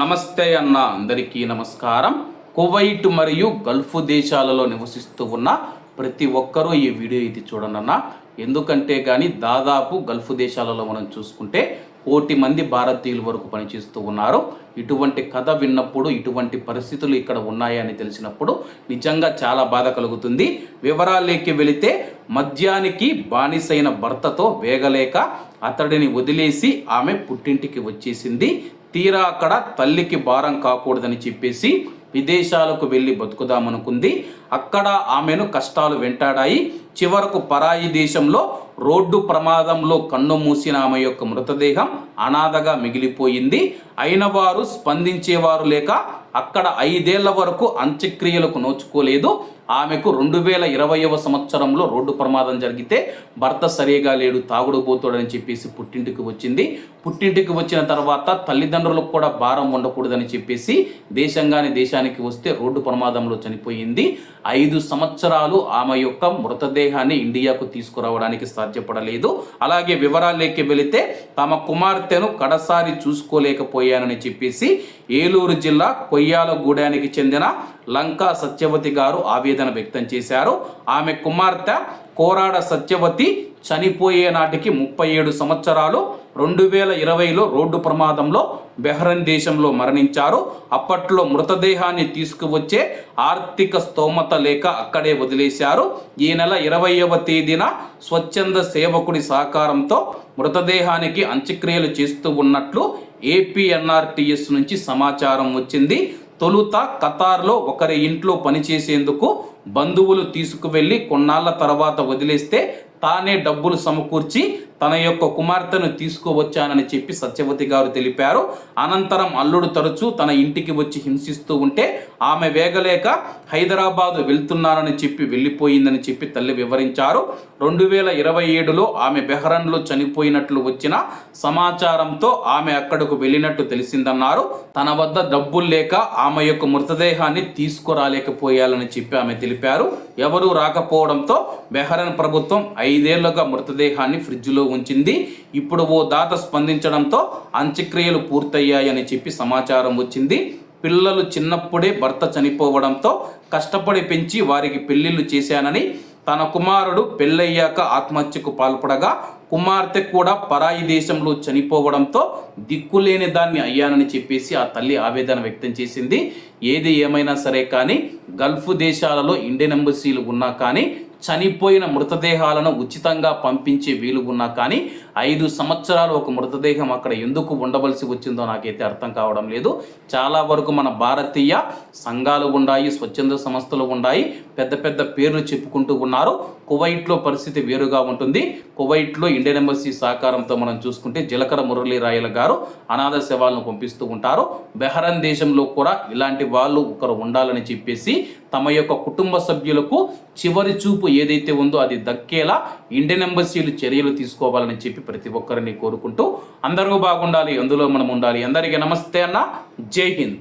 నమస్తే అన్న అందరికీ నమస్కారం. కువైట్ మరియు గల్ఫ్ దేశాలలో నివసిస్తూ ఉన్న ప్రతి ఒక్కరూ ఈ వీడియో ఇది చూడండి ఎందుకంటే కానీ దాదాపు గల్ఫ్ దేశాలలో మనం చూసుకుంటే కోటి మంది భారతీయుల వరకు పనిచేస్తూ ఉన్నారు. ఇటువంటి కథ విన్నప్పుడు ఇటువంటి పరిస్థితులు ఇక్కడ ఉన్నాయని తెలిసినప్పుడు నిజంగా చాలా బాధ కలుగుతుంది. వివరాలేకి వెళితే మద్యానికి బానిసైన భర్తతో వేగలేక అతడిని వదిలేసి ఆమె పుట్టింటికి వచ్చేసింది. తీరా అక్కడ తల్లికి భారం కాకూడదని చెప్పేసి విదేశాలకు వెళ్ళి బతుకుదామనుకుంది. అక్కడ ఆమెను కష్టాలు వెంటాడాయి. చివరకు పరాయి దేశంలో రోడ్డు ప్రమాదంలో కన్ను మూసిన ఆమె యొక్క మృతదేహం అనాథగా మిగిలిపోయింది. అయిన వారు స్పందించేవారు లేక అక్కడ ఐదేళ్ళ వరకు అంత్యక్రియలకు నోచుకోలేదు. ఆమెకు రెండు వేల ఇరవైవ సంవత్సరంలో రోడ్డు ప్రమాదం జరిగితే భర్త సరిగా లేడు తాగుడుపోతాడని చెప్పేసి పుట్టింటికి వచ్చింది. పుట్టింటికి వచ్చిన తర్వాత తల్లిదండ్రులకు కూడా భారం ఉండకూడదని చెప్పేసి దేశంగాని దేశానికి వస్తే రోడ్డు ప్రమాదంలో చనిపోయింది. ఐదు సంవత్సరాలు ఆమె యొక్క మృతదేహాన్ని ఇండియాకు తీసుకురావడానికి సాధ్యపడలేదు. అలాగే వివరాల్లోకి వెళితే తమ కుమార్తెను కడసారి చూసుకోలేకపోయానని చెప్పేసి ఏలూరు జిల్లా కొయ్యాలగూడానికి చెందిన లంకా సత్యవతి గారు ఆవేదన వ్యక్తం చేశారు. ఆమె కుమార్తె కోరాడ సత్యవతి చనిపోయే నాటికి ముప్పై ఏడు సంవత్సరాలు రెండు వేల ఇరవైలో రోడ్డు ప్రమాదంలో బెహ్రన్ దేశంలో మరణించారు. అప్పట్లో మృతదేహాన్ని తీసుకువచ్చే ఆర్థిక స్తోమత లేక అక్కడే వదిలేశారు. ఈ నెల ఇరవైవ తేదీన స్వచ్ఛంద సేవకుడి సహకారంతో మృతదేహానికి అంత్యక్రియలు చేస్తూ ఉన్నట్లు ఏపీఎన్ఆర్టీఎస్ నుంచి సమాచారం వచ్చింది. తొలుత కతార్లో ఒకరి ఇంట్లో పనిచేసేందుకు బంధువులు తీసుకువెళ్ళి కొన్నాళ్ళ తర్వాత వదిలేస్తే తానే డబ్బులు సమకూర్చి తన యొక్క కుమార్తెను తీసుకువచ్చానని చెప్పి సత్యవతి గారు తెలిపారు. అనంతరం అల్లుడు తరచూ తన ఇంటికి వచ్చి హింసిస్తూ ఉంటే ఆమె వేగలేక హైదరాబాదు వెళ్తున్నానని చెప్పి వెళ్ళిపోయిందని చెప్పి తల్లి వివరించారు. రెండు వేల ఇరవై ఏడులో ఆమె బెహ్రన్లో చనిపోయినట్లు వచ్చిన సమాచారంతో ఆమె అక్కడకు వెళ్ళినట్టు తెలిసిందన్నారు. తన వద్ద డబ్బులు లేక ఆమె యొక్క మృతదేహాన్ని తీసుకురాలేకపోయాలని చెప్పి ఆమె తెలిపారు. ఎవరూ రాకపోవడంతో బెహ్రన్ ప్రభుత్వం ఐదేళ్ళుగా మృతదేహాన్ని ఫ్రిడ్జ్లో ఉంచింది. ఇప్పుడు ఓ దాత స్పందించడంతో అంత్యక్రియలు పూర్తయ్యాయని చెప్పి సమాచారం వచ్చింది. పిల్లలు చిన్నప్పుడే భర్త చనిపోవడంతో కష్టపడి పెంచి వారికి పెళ్ళిళ్ళు చేశానని తన కుమారుడు పెళ్ళయ్యాక ఆత్మహత్యకు పాల్పడగా కుమార్తె కూడా పరాయి దేశంలో చనిపోవడంతో దిక్కులేని దాన్ని అయ్యానని చెప్పేసి ఆ తల్లి ఆవేదన వ్యక్తం చేసింది. ఏది ఏమైనా సరే కానీ గల్ఫ్ దేశాలలో ఇండియన్ ఎంబసీలు ఉన్నా కానీ చనిపోయిన మృతదేహాలను ఉచితంగా పంపించే వీలు ఉన్నా కానీ ఐదు సంవత్సరాలు ఒక మృతదేహం అక్కడ ఎందుకు ఉండవలసి వచ్చిందో నాకైతే అర్థం కావడం లేదు. చాలా వరకు మన భారతీయ సంఘాలు ఉన్నాయి స్వచ్ఛంద సంస్థలు ఉన్నాయి పెద్ద పెద్ద పేర్లు చెప్పుకుంటూ ఉన్నారు. కువైట్లో పరిస్థితి వేరుగా ఉంటుంది. కువైట్లో ఇండియన్ ఎంబసీ సహకారంతో మనం చూసుకుంటే జీలకర్ర మురళీ రాయల గారు అనాథ శవాలను పంపిస్తూ ఉంటారు. బెహరన్ దేశంలో కూడా ఇలాంటి వాళ్ళు ఒకరు ఉండాలని చెప్పేసి తమ యొక్క కుటుంబ సభ్యులకు చివరి చూపు ఏదైతే ఉందో అది దక్కేలా ఇండియన్ ఎంబసీలు చర్యలు తీసుకోవాలని చెప్పి ప్రతి ఒక్కరిని కోరుకుంటూ అందరూ బాగుండాలి అందులో మనం ఉండాలి. అందరికీ నమస్తే అన్న. జై హింద్.